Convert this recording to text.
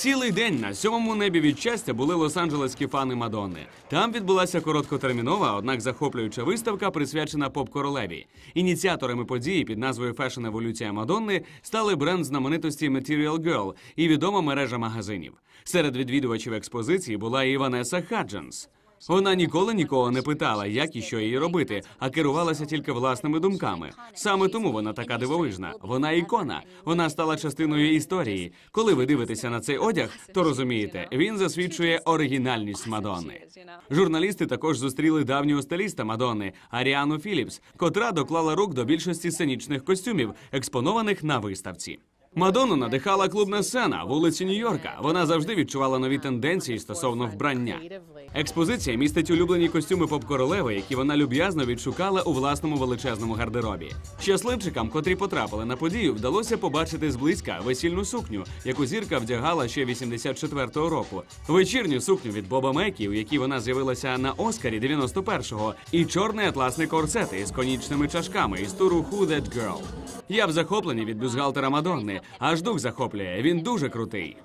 Цілий день на сьомому небі від щастя були лос-анджелеські фани Мадонни. Там відбулася короткотермінова, однак захоплююча виставка, присвячена поп-королеві. Ініціаторами події під назвою Фешн Еволюція Мадонни стали бренд знаменитості Material Girl і відома мережа магазинів. Серед відвідувачів експозиції була і Ванеса Хадженс. Вона ніколи нікого не питала, як і що їй робити, а керувалася тільки власними думками. Саме тому вона така дивовижна. Вона ікона. Вона стала частиною історії. Коли ви дивитеся на цей одяг, то розумієте, він засвідчує оригінальність Мадонни. Журналісти також зустріли давнього стиліста Мадонни Аріану Філіпс, котра доклала рук до більшості сценічних костюмів, експонованих на виставці. Мадонну надихала клубна сцена вулиці Нью-Йорка. Вона завжди відчувала нові тенденції стосовно вбрання. Експозиція містить улюблені костюми поп-королеви, які вона люб'язно відшукала у власному величезному гардеробі. Щасливчикам, котрі потрапили на подію, вдалося побачити зблизька весільну сукню, яку зірка вдягала ще 84-го року. Вечірню сукню від Боба Мекі, у якій вона з'явилася на Оскарі 91-го, і чорний атласний корсет із конічними чашками із туру Who That Girl. Я в захопленні від бюстгальтера Мадонни, аж дух захоплює. Він дуже крутий.